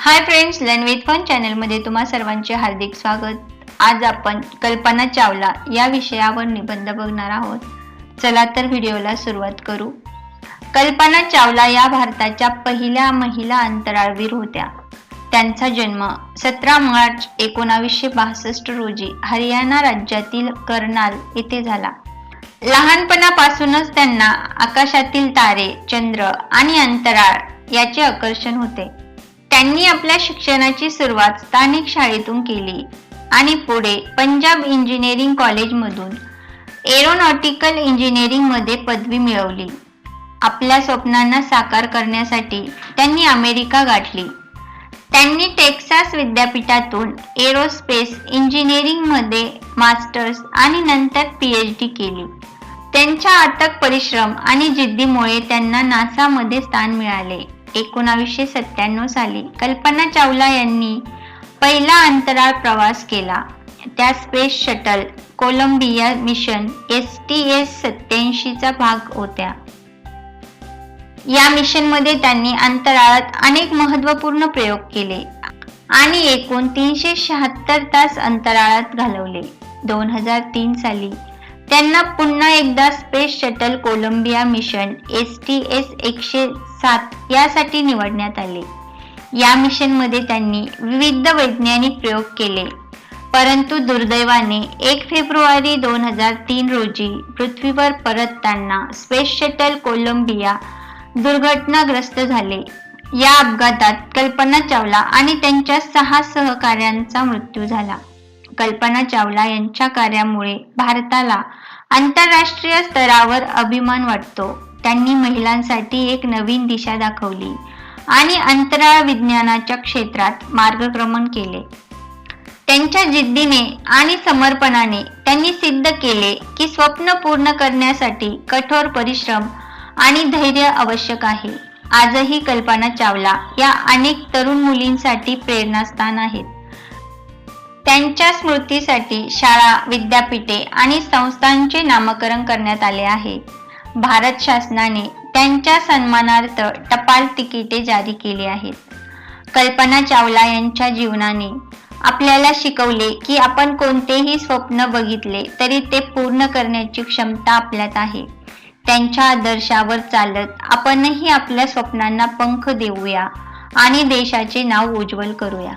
Hi friends लनवेद fun चॅनलमध्ये तुम्हा सर्वांचे हार्दिक स्वागत. आज आपण कल्पना चावला या विषयावर निबंध बघणार आहोत. चला तर व्हिडिओला सुरुवात करू. कल्पना चावला या भारताच्या पहिल्या महिला अंतराळवीर होत्या. त्यांचा जन्म सतरा मार्च एकोणावीसशे बासष्ट रोजी हरियाणा राज्यातील करनाल येथे झाला. लहानपणापासूनच त्यांना आकाशातील तारे चंद्र आणि अंतराळ याचे आकर्षण होते. त्यांनी आपल्या शिक्षणाची सुरुवात स्थानिक शाळेतून केली आणि पुढे पंजाब इंजिनिअरिंग कॉलेजमधून एरोनॉटिकल इंजिनिअरिंगमध्ये पदवी मिळवली. आपल्या स्वप्नांना साकार करण्यासाठी त्यांनी अमेरिका गाठली. त्यांनी टेक्सास विद्यापीठातून एरोस्पेस इंजिनिअरिंगमध्ये मास्टर्स आणि नंतर पीएच डी केली. त्यांच्या अथक परिश्रम आणि जिद्दीमुळे त्यांना नासामध्ये स्थान मिळाले. एकोणावीसशे सत्त्याण्णव साली कल्पना चावला यांनी पहिला अंतराळ प्रवास केला. त्या space shuttle Columbia mission S T S सत्याऐंशीचा भाग होत्या. या मिशनमध्ये त्यांनी अंतराळात अनेक महत्त्वपूर्ण प्रयोग केले आणि एकूण तीनशे शहात्तर तास अंतराळात घालवले. दोन हजार तीन साली त्यांना पुन्हा एकदा space shuttle Columbia mission S T S एकशे सात यासाठी निवडण्यात आले. या मिशनमध्ये त्यांनी विविध वैज्ञानिक प्रयोग केले. परंतु दुर्दैवाने एक फेब्रुवारी दोन हजार तीन रोजी पृथ्वीवर परतताना स्पेस शटल कोलंबिया दुर्घटनाग्रस्त झाले. या अपघातात कल्पना चावला आणि त्यांच्या सहा सहकाऱ्यांचा मृत्यू झाला. कल्पना चावला यांच्या कार्यामुळे भारताला आंतरराष्ट्रीय स्तरावर अभिमान वाटतो. त्यांनी महिलांसाठी एक नवीन दिशा दाखवली आणि अंतराळ विज्ञानाच्या क्षेत्रात मार्गक्रमण केले. त्यांच्या जिद्दीने आणि समर्पणाने त्यांनी सिद्ध केले की स्वप्न पूर्ण करण्यासाठी कठोर परिश्रम आणि धैर्य आवश्यक आहे. आजही कल्पना चावला या अनेक तरुण मुलींसाठी प्रेरणास्थान आहेत. त्यांच्या स्मृतीसाठी शाळा विद्यापीठे आणि संस्थांचे नामकरण करण्यात आले आहे. भारत शासनाने त्यांच्या सन्मानार्थ टपाल तिकिटे जारी केली आहेत. कल्पना चावला यांच्या जीवनाने आपल्याला शिकवले की आपण कोणतेही स्वप्न बघितले तरी ते पूर्ण करण्याची क्षमता आपल्यात आहे. त्यांच्या आदर्शावर चालत आपणही आपल्या स्वप्नांना पंख देऊया आणि देशाचे नाव उज्ज्वल करूया.